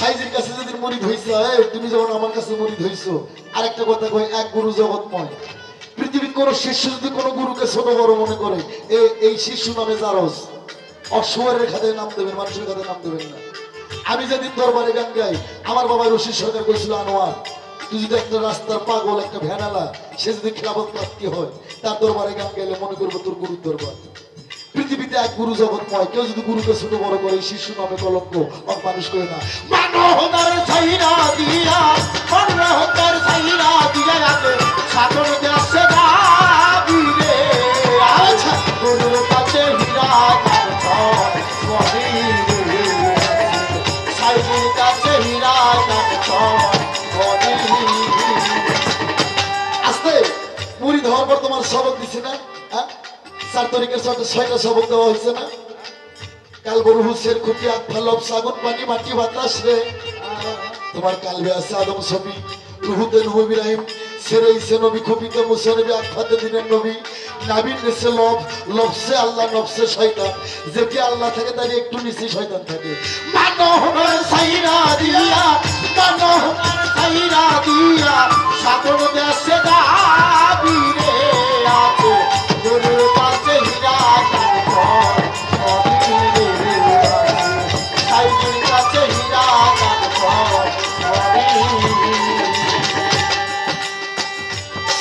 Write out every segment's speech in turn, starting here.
সাইজের কাছে যদি মরিদ হইছে তুমি যখন আমার কাছে মরিদ হইছো, আরেকটা কথা কই, এক গুরু জগৎময়। পৃথিবীর কোন শিষ্য যদি কোনো গুরুকে ছোট বড় মনে করে এই শিশু নামে জারস অসুয়ারের খাতায় নাম দেবেন, মানুষের খাতায় নাম দেবেন না। আমি যেদিন দরবারে গান গাই, আমার বাবা রশিদ সরকার করেছিল আনোয়ার। তুই যদি একটা রাস্তার পাগল, একটা ভ্যানালা, সে যদি খেলাফত প্রাপ্তি হয়, তার দরবারে গান গাইলে মনে করব তোর গুরুর দরবার। পৃথিবীতে এক গুরু জগৎময় কেউ যদি গুরুকে ছোট বড় করে, শিশু নামে কলঙ্ক মানুষ করে না। মানবতার ছাইরা দিয়া মানবতার ছাইরা চার তারিখের ছয়টা ছয়টা সবক দেওয়া হয়েছে না? কাল গরু হুসের খুঁটি আগ ফালব সাগুন পানি, মাটি, বাতাস রে। তোমার কালবে আছে আদম ইব্রাহিম, সেরে ইসে নবী, খুপিতে দিনের নবী। লব, লবসে আল্লাহ, নবসে শয়তান। যেটি আল্লাহ থাকে তার একটু নিচে শয়তান থাকে। ছাইরা দিয়া ছাইরা দিয়া সাধন দেশে যাবি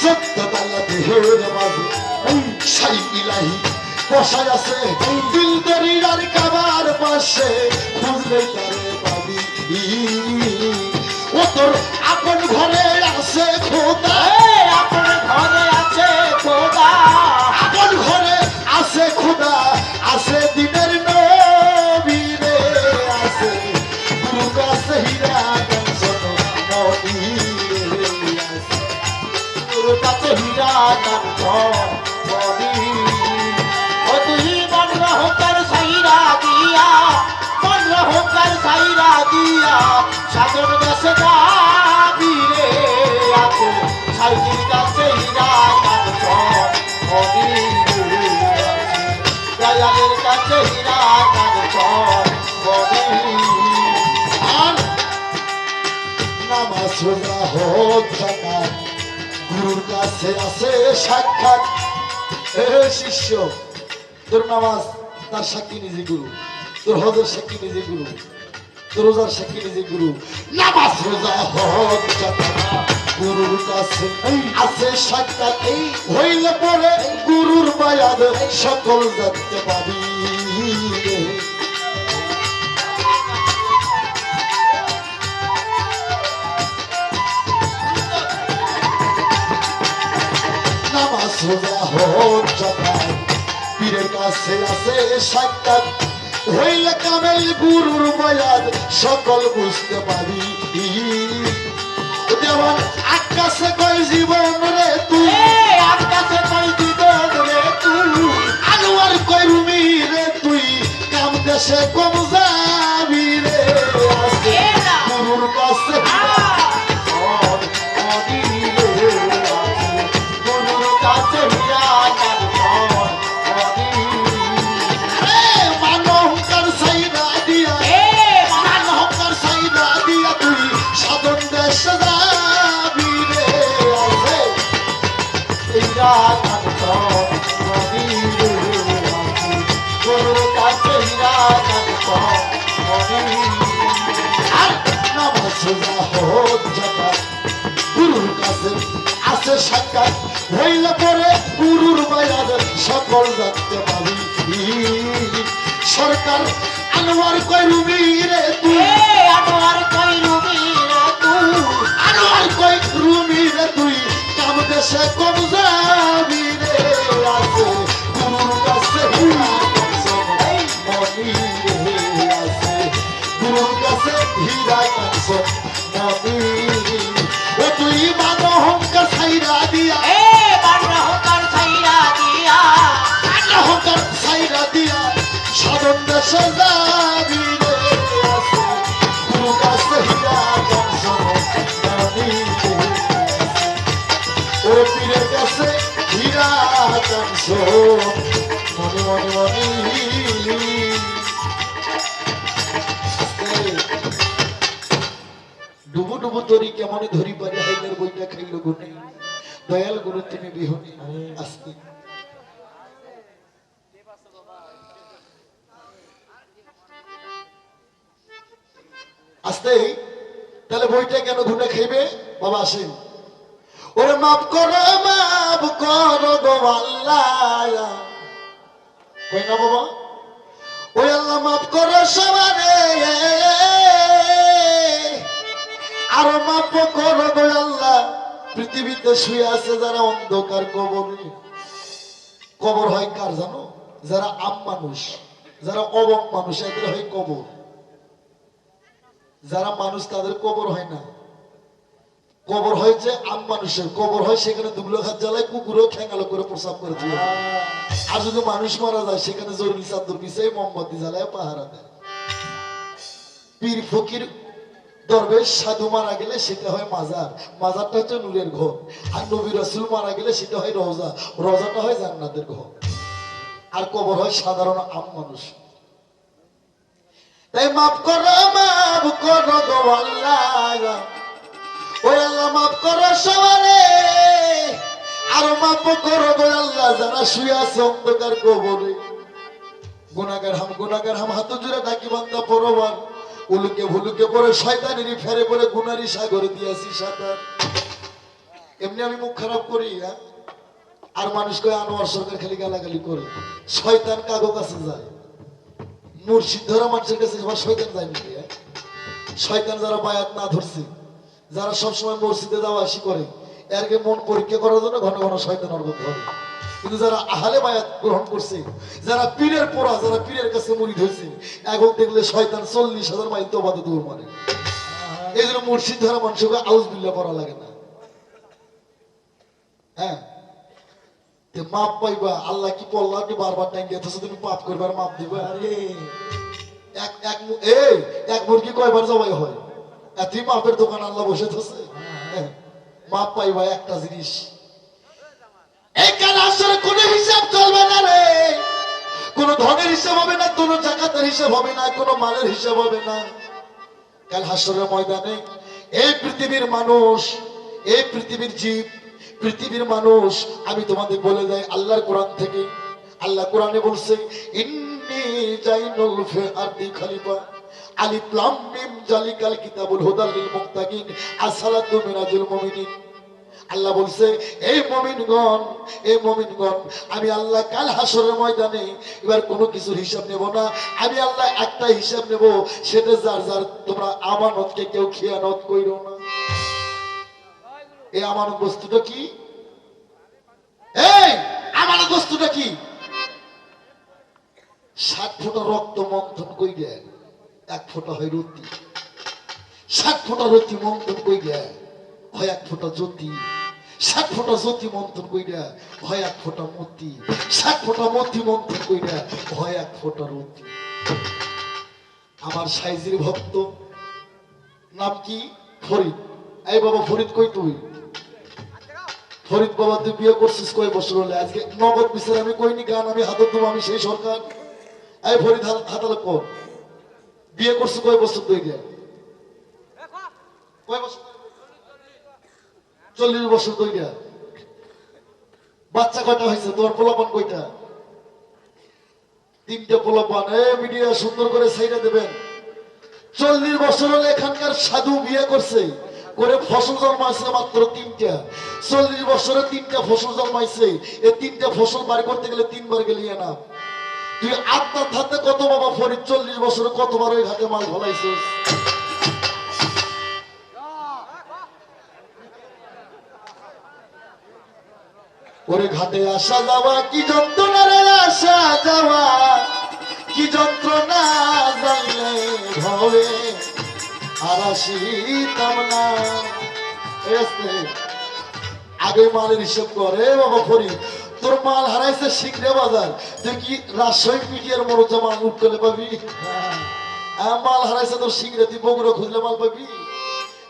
সত্য তাল্লা দেহের মাঝে এই সাই ইলাহি বসায় আছে দিল দরিয়ার কাবার পাশে খুঁজলে তোর আপন ঘরে আছে খোদা। সাধন দেশে যাবি রে আছে সাইকেল কাছে হীরা তার ধন বহি দয়ালের কাছে হীরা তার ধন বহি আর নামাজ হোক জাকাত গুরুর কাছে আছে সাক্ষাৎ। শিষ্য, তোর নামাজ, তার সাক্ষী নিজে গুরু। তোর হজের সাক্ষী নিজে গুরু। তোর রোজার সাক্ষী নিজে গুরু। নামাজ রোজা জাকাত গুরুর কাছে আছে সাক্ষাৎ। হইলে পরে গুরুর সকল দেখতে পাবি। রোজা হোক জাকাত পীরের কাছে আছে সাক্ষাৎ। হইলে কামেল গুরুর বয়াদ সকল বুঝতে পারি। যেমন আকাশে কই জীবন রে তুই আকাশে কই জীবন রে তুই আনোয়ার কই রুমি রে তুই কাম দেশে কম যাবি। রোজা হোক জাকাত গুরুর কাছে আছে সাক্ষাৎ। হইলে পরে গুরুর মায়ার সকল দেখতে পাবি। সরকার আনোয়ার কই রুবি রে তুই আমার কই রুবি রে তুই আনোয়ার কই রুবি রে তুই। কাম দেশে কম যাবি রে আছে। কাছে হীরা কাঞ্চন মনি ও তুই মানো হংকার সাইরা দিয়া এ বান্না হোকার ছাইরা দিয়া মানো হংকার সাইরা দিয়া সাধন দেশে যাবি রে আছে গুরুর কাছে হীরা কাঞ্চন মনি রে ও পীরের কাছে হীরা কাঞ্চন মনি মনি মনি ধরি বইটা খাইল গুনে দয়াল গুরু, তুমি বিহনে আসতেই তাহলে বইটা কেন ঘুরে খাইবে? বাবা আসেন। ওরে মাফ করো মাফ করো গো আল্লাহ। কই না বাবা? ওই আল্লাহ মাফ করো সবারে। আরও মাফ করো আল্লাহ। পৃথিবীতে শুয়ে আছে যারা অন্ধকার কবরে। কবর হয় কার জানো? যারা আম মানুষ, যারা অবক মানুষ, এদের হয় কবর। যারা মানুষ, তাদের কবর হয় না। কবর হয় যে আম মানুষের, কবর হয় সেখানে দুবলো খাত জ্বালায় কুকুরও ঠেঙ্গালো করে প্রসাব করে দিয়ে আর যদি মানুষ মারা যায়, সেখানে জরুরি চাদর বিছাই মোমবাতি জ্বালায় পাহারা দেয়। পীর ফকির দরবেশ সাধু মারা গেলে সেটা হয় মাজার। মাজারটা হচ্ছে নূরের ঘর। আর নবী রসুল মারা গেলে সেটা হয় রওজা। রওজাটা হয় জান্নাতের ঘর। আর কবর হয় সাধারণ আম মানুষ। তাই মাফ করো, মাফ গো আল্লাহ। ওই আল্লাহ মাফ সবারে। আরও মাফ করো গো আল্লাহ, যারা শুয়ে আছে অন্ধকার কবরে। গুনাগার হাম গুনাগার হাম, হাত জুড়ে ডাকি, বান্দা পরবার। উলুকে ভুলুকে পরে শয়তানেরই ফেরে পরে গুনারি সাগরে দিয়েছি সাঁতার এমনি আমি মুখ খারাপ করি হ্যাঁ? আর মানুষ কয়, আনোয়ার সরকার খালি গালাগালি করে শয়তান কাগো কাছে যায় মুর্শিদ ধরা মানুষের কাছে শয়তান যায় নাকি হ্যাঁ? শয়তান যারা বায়াত না ধরছে, যারা সবসময় মসজিদে যাওয়া আসি করে এরকে মন পরীক্ষা করার জন্য ঘন ঘন শয়তান অর্গত ধরে কিন্তু যারা আহালে বায়াত গ্রহণ করছে যারা পীরের পোড়া যারা পীরের কাছে মুড়ি ধরছে এখন দেখলে শয়তান চল্লিশ হাজার মাইল তো বাদে দৌড় মারে। এই জন্য মুর্শিদ ধরা মানুষকে আউজ বিল্লা করা লাগে না। হ্যাঁ? মাপ পাইবা আল্লাহ কি পল্লা কি বারবার থাকছে তুমি পাপ করবার মাপ দিবা? আরে। এক এক এই এক মুরগি কয়বার জবাই হয়? এতই মাপের দোকান আল্লাহ বসে থাকছে? হ্যাঁ, মাপ পাইবা একটা জিনিস। এই না রে। হিসাব হবে না জাকাতের হিসাব হবে না হিসাব হবে না। ময়দানে এই পৃথিবীর মানুষ, এই পৃথিবীর জীব, পৃথিবীর মানুষ, আমি তোমাদের বলে যাই, আল্লাহর কোরআন থেকে, আল্লাহ কোরআনে বলছে, ইন্নি জালিকাল কিতাবুল হুদাল লিল মুত্তাকিন আসসালাতু আল্লাহ বলছে, এই মমিনগণ এই মমিনগণ, আমি আল্লাহ কাল হাসরের ময়দানে এবার কোনো কিছুর হিসাব নেব না। আমি আল্লাহ একটা হিসাব নেব, সেটা যার যার তোমরা আমানতকে কেউ খেয়ানত কইরো না। এই আমানত বস্তুটা কি? এই আমানত বস্তুটা কি? ষাট ফোঁটা রক্ত মন্থন কইরে, এক ফোঁটা হয় রুটি ষাট ফোঁটা রতি মন্থন কইরা হয় এক ফোঁটা জ্যোতি। ষাট ফোঁটা জ্যোতি মন্থন কইরা হয় এক ফোঁটা মতি। ষাট ফোঁটা মতি মন্থন কইরা হয় এক ফোঁটা রতি। আমার সাইজির ভক্ত, নাম কি? ফরিদ। এই বাবা, ফরিদ কই তুই? ফরিদ বাবা, তুই বিয়ে করছিস কয় বছর হলে? আজকে নগদ বিচার আমি কইনি, গান আমি হাতে দেবো আমি সেই সরকার। এই ফরিদ, হাত- হাতালে কর। বিয়ে করছিস কয় বছর তুই কয় বছর? চল্লিশ বছর কইটা বাচ্চা কয়টা হয়েছে? তোমার পোলাপান কয়টা? তিনটে পোলাপান। এ, মিডিয়া সুন্দর করে সাইডে দেবেন। চল্লিশ বছর হলে এখানকার সাধু বিয়ে করছে। করে ফসল জন্মাইছে মাত্র তিনটা। চল্লিশ বছরে তিনটা ফসল জন্মাইছে। এই তিনটা ফসল বাড়ি করতে গেলে তিনবার গেলি না। তুই আত্মার ধাতে কত বাবা ফরিদ, চল্লিশ বছরে কতবার ওই ঘাটে মাল ফলাইছিস? ওরে ঘাটে আসা যাওয়া কি যন্ত্রণা রে আসা যাওয়া? কি যন্ত্রণা জানলে ভবে আর আসিতাম না। আগে মালের হিসেব করে বাবা ফরি তোর মাল হারাইছে শিখরে বাজার। তুই কি রাজশাহী পিটিয়ার মরজা মাল উঠ করলে পাবি? হ্যাঁ, মাল হারাইছে তোর শিখরে তুই বগুড়া খুঁজলে মাল পাবি?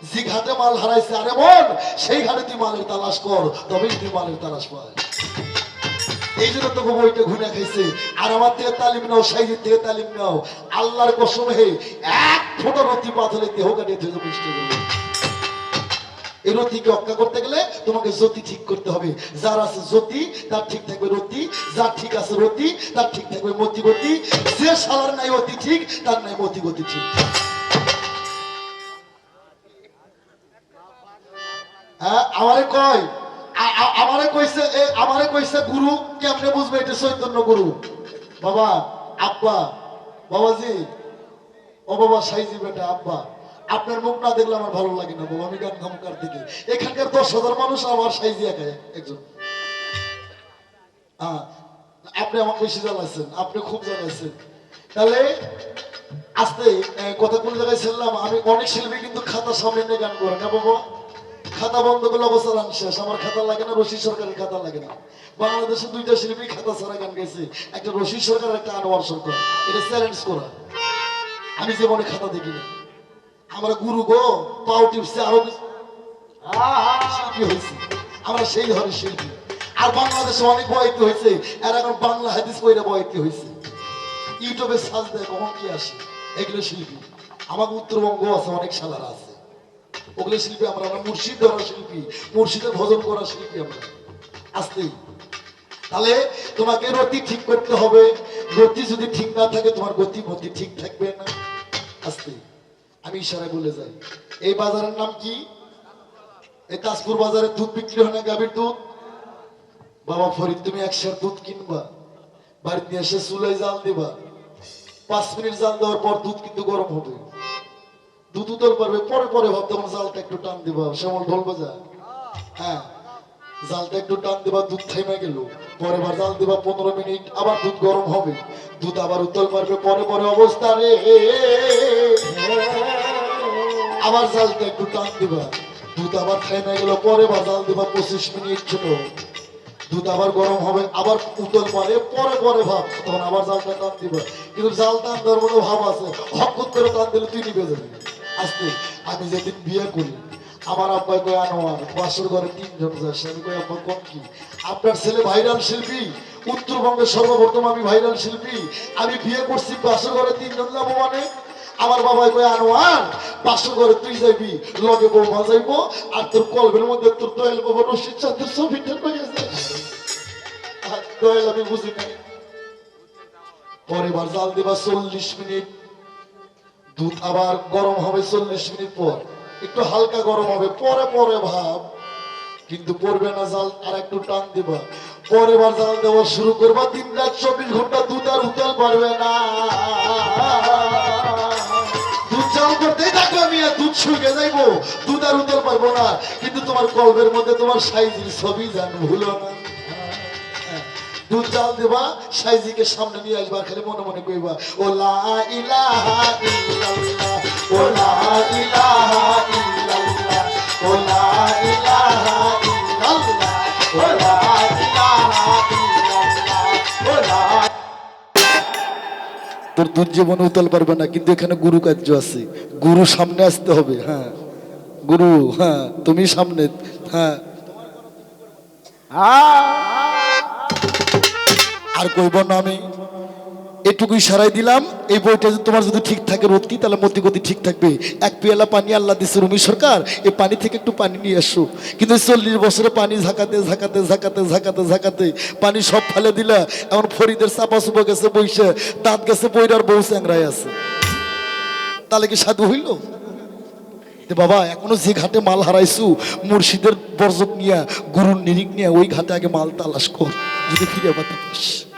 যে ঘাটে মাল হারাইছে, আরে মন সেই ঘাটে তুই মালের তালাশ কর, তবেই তুই মালের তালাশ পায় এই জন্য তোকে বইটা ঘুরে খাইছে আর আমার থেকে তালিম নাও, সাইজের থেকে তালিম নাও। আল্লাহর কসম হে, এক ফোটা রতি পাথরে দেহ কাটিয়ে এই রতিকে রক্ষা করতে গেলে তোমাকে জ্যোতি ঠিক করতে হবে। যার আছে জ্যোতি, তার ঠিক থাকবে রতি। যার ঠিক আছে রতি, তার ঠিক থাকবে মতি গতি যে সালার নাই অতি ঠিক, তার নাই মতি গতি ঠিক। হ্যাঁ আমারে কয়। আমারে কইছে আমারে কইছে, গুরু, কেমনে বুঝবে এটা চৈতন্য গুরু? বাবা, আব্বা, বাবাজি, ও বাবা সাইজি বেটা, আব্বা, আপনার মুখ না দেখলে আমার ভালো লাগে না, বাবা, আমি গান খামকার দিকে। এখানকার দশ হাজার মানুষ আমার সাইজি একা, একজন। হ্যাঁ আপনি আমাকে বেশি জ্বালাচ্ছেন আপনি খুব জ্বালাচ্ছেন তাহলে, আস্তে কথা কোন জায়গায় ছিলাম আমি অনেক শিল্পী কিন্তু খাতা সামনে নিয়ে গান করে না বাবা? খাতা বন্ধ করলে অবস্থা রান শেষ। আমার খাতা লাগে না রশি সরকারের খাতা লাগে না। বাংলাদেশে দুইটা শিল্পী খাতা ছাড়া গান গাইছে। একটা রশি সরকার একটা আনোয়ার সরকার। এটা চ্যালেঞ্জ করা। আমি জীবনে খাতা দেখি না আমরা গুরু গো, পাও টিপসে আরও শিল্পী হয়েছি। আমরা সেই ধরনের শিল্পী। আর বাংলাদেশে অনেক বয়তি হয়েছে। আর এখন বাংলা হাদিস বইরা বয়তি হয়েছে। ইউটিউবে সাজ দেয়, কখন কি আসে? এগুলো শিল্পী। আমার উত্তরবঙ্গ আছে, অনেক শালারা আছে। ওগুলো শিল্পী আমরা আমরা মুর্শিদ ধরা শিল্পী মুর্শিদের ভজন করা শিল্পী আমরা। আসতেই তাহলে তোমাকে রতি ঠিক করতে হবে। রতি যদি ঠিক না থাকে, তোমার গতি মতি ঠিক থাকবে না। আসতে। আমি ইশারায় বলে যাই। এই বাজারের নাম কি? এই তাজপুর বাজারে দুধ বিক্রি হয় না গাভীর দুধ? বাবা ফরিদ, তুমি একশোর দুধ কিনবা। বাড়িতে এসে চুলাই জাল দিবা। পাঁচ মিনিট জাল দেওয়ার পর দুধ কিন্তু গরম হবে। দুধ উতল পারবে পরে পরে ভাব, তখন জালটা একটু টান দিবা। শ্যামল, ঢোল বাজা হ্যাঁ। জালটা একটু টান দিবা, দুধ থেমে গেল। পরে বার জাল দিবা, পনেরো মিনিট, আবার দুধ গরম হবে। দুধ আবার উতল পারবে পরে পরে অবস্থা রে। আবার জালটা একটু টান দিবা। দুধ আবার থেমে গেল পরে বার জাল দিবা, পঁচিশ মিনিট ছিল দুধ আবার গরম হবে, আবার উতল পারে পরে পরে ভাব, তখন আবার জালটা টান দিবা। কিন্তু জাল টান দেওয়ার মতো ভাব আছে। হক করে টান দিলে তুই নিবে যাবি। আস্তে আমি যেদিন বিয়ে করি, আমার আব্বা কই আনোয়ার বাসর ঘরে তিনজন যাচ্ছে আমি কই আব্বা, কোন কি? আপনার ছেলে ভাইরাল শিল্পী, উত্তরবঙ্গের সর্বপ্রথম আমি ভাইরাল শিল্পী। আমি বিয়ে করছি, বাসর ঘরে তিনজন যাব মানে? আমার বাবাই কই আনোয়ার বাসর ঘরে তুই যাইবি, লগে বৌমা যাইবো আর তোর কলবের মধ্যে তোর দয়াল বাবা রশিদ চাঁদের ছবিটা আর দয়াল আমি বুঝি পরে বার জাল দিবা চল্লিশ মিনিট। দুধ আবার গরম হবে চল্লিশ মিনিট পর। একটু হালকা গরম হবে, পরে পরে ভাব। কিন্তু পড়বে না জাল, আর একটু টান দিবা। পরে বার জাল দেওয়া শুরু করবা তিন রাত চব্বিশ ঘণ্টা দুধ আর উতাল পারবে না। দুধ আর উতাল পারব না। কিন্তু তোমার কলবের মধ্যে তোমার সাইজের ছবি জান ভুলো না। দুধ জাল দেবা, সাইজিকে সামনে নিয়ে আসবা, খালি মনে মনে কইবা, ও লা ইলাহা ইল্লাল্লাহ, ও লা ইলাহা ইল্লাল্লাহ, ও লা ইলাহা ইল্লাল্লাহ, ও লা ইলাহা ইল্লাল্লাহ, ও লা তোর দুধ জীবনে উতল পারবে না, কিন্তু এখানে গুরু কার্য আছে। গুরু সামনে আসতে হবে হ্যাঁ। গুরু হ্যাঁ তুমি সামনে হ্যাঁ। আর কইব না আমি। এটুকুই সারাই দিলাম। এই বইটা যদি তোমার যদি ঠিক থাকে রতি তাহলে মতি গতি ঠিক থাকবে। এক পেয়ালা পানি আল্লাহ দিচ্ছে রুমি সরকার এই পানি থেকে একটু পানি নিয়ে আসো। কিন্তু চল্লিশ বছরে পানি ঝাঁকাতে ঝাঁকাতে ঝাঁকাতে ঝাঁকাতে ঝাঁকাতে পানি সব ফেলে দিলা। এখন ফরিদের চাপা চুপা গেছে বইসে, দাঁত গেছে বইরার বউ চ্যাংরায় আছে। তাহলে কি সাধু হইল? বাবা, এখনও যে ঘাটে মাল হারাইছু, মুর্শিদের বর্জক নিয়ে, গুরুর নিরিক নিয়ে, ওই ঘাটে আগে মাল তালাশ কর, যদি ফিরে পাতে আর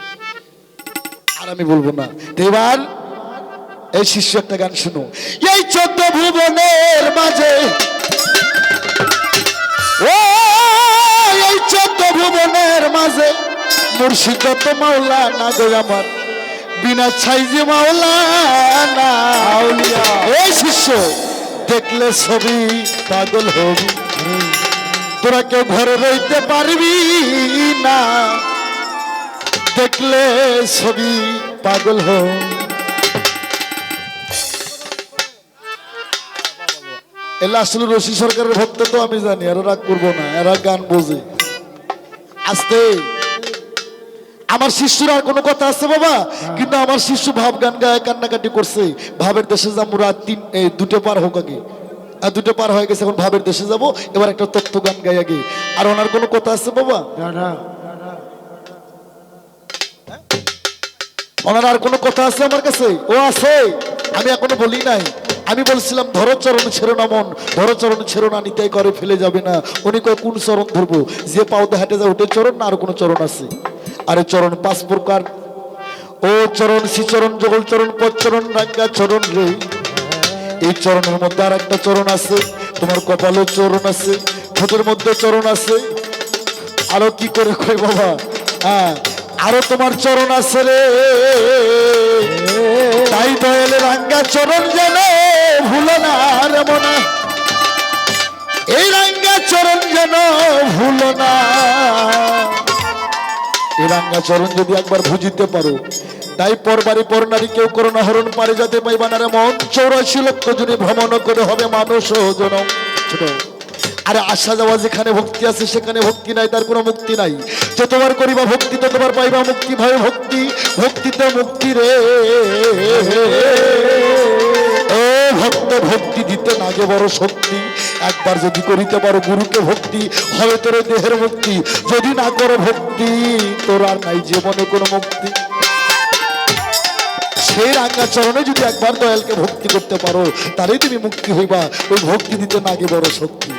আমি বলব না। এবার এই শিষ্য একটা গান শুনো। এই চোদ্দ ভুবনের মাঝে ও এই চোদ্দ ভুবনের মাঝে মুর্শিদ তো মাওলা না গো আমার। বিনা ছাইজে মাওলা না এই শিষ্য দেখলে ছবি পাগল হবি। তোরা কেউ ঘরে রইতে পারবি না। দেখলে ছবি পাগল হো এলা আসলে রশি সরকারের ভক্ত তো আমি জানি এরা রাগ করব না এরা গান বোঝে। আস্তে। আমার শিষ্যর আর কোনো কথা আছে বাবা? কিন্তু আমার শিষ্য ভাব গান গায়ে কান্নাকাটি করছে। ভাবের দেশে যাব রাত তিন দুটো পার হোক আগে। আর দুটো পার হয়ে গেছে এখন ভাবের দেশে যাব এবার একটা তত্ত্ব গান গাই আগে। আর ওনার কোনো কথা আছে বাবা? ওনার আর কোনো কথা আছে আমার কাছে? ও আছে। আমি এখনও বলি নাই। আমি বলছিলাম, ধরো চরণ না মন, ধরো চরণ না নিতাই করে ফেলে যাবে না। উনি কয়, কোন চরণ ধরবো? যে পাওতে হাঁটে যায় ওটাই চরণ না আর কোনো চরণ আছে? আরে চরণ পাঁচ প্রকার। ও চরণ শ্রীচরণ জগল চরণ পচরণ রাঙ্গা চরণ রে। এই চরণের মধ্যে আর একটা চরণ আছে। তোমার কপালেও চরণ আছে, ঠোঁটের মধ্যে চরণ আছে। আরও কি করে কই বাবা? হ্যাঁ। আরও তোমার চরণ আছে রে। তাই দয়ালে রাঙ্গা চরণ যেন ভুলো না এই রাঙ্গা চরণ যেন ভুলো না। এই রাঙ্গা চরণ যদি একবার ভুজিতে পারো, তাই পরবারি পর নারী কেউ করোনা হরণ পারে যাতে পাইবানারে মন। চৌরাশি লক্ষ জনে ভ্রমণ করে হবে মানুষ জনম ছোট। আরে আসা যাওয়া যেখানে ভক্তি আছে, সেখানে ভক্তি নাই, তার কোনো মুক্তি নাই। যে তোমার করিবা ভক্তি, তো তোমার পাইবা মুক্তি, ভয় ভক্তি, ভক্তিতে মুক্তি রে। ও ভক্ত, ভক্তি দিতে নাগে বড় শক্তি, একবার যদি করিতে পারো গুরুকে ভক্তি, হবে তোর দেহের মুক্তি। যদি না করো ভক্তি, তোর আর নাই জীবনে কোনো মুক্তি। সেই রাঙ্গা চরণে যদি একবার দয়ালকে ভক্তি করতে পারো, তাহলেই তুমি মুক্তি হইবা। ওই ভক্তি দিতে নাগে বড় শক্তি।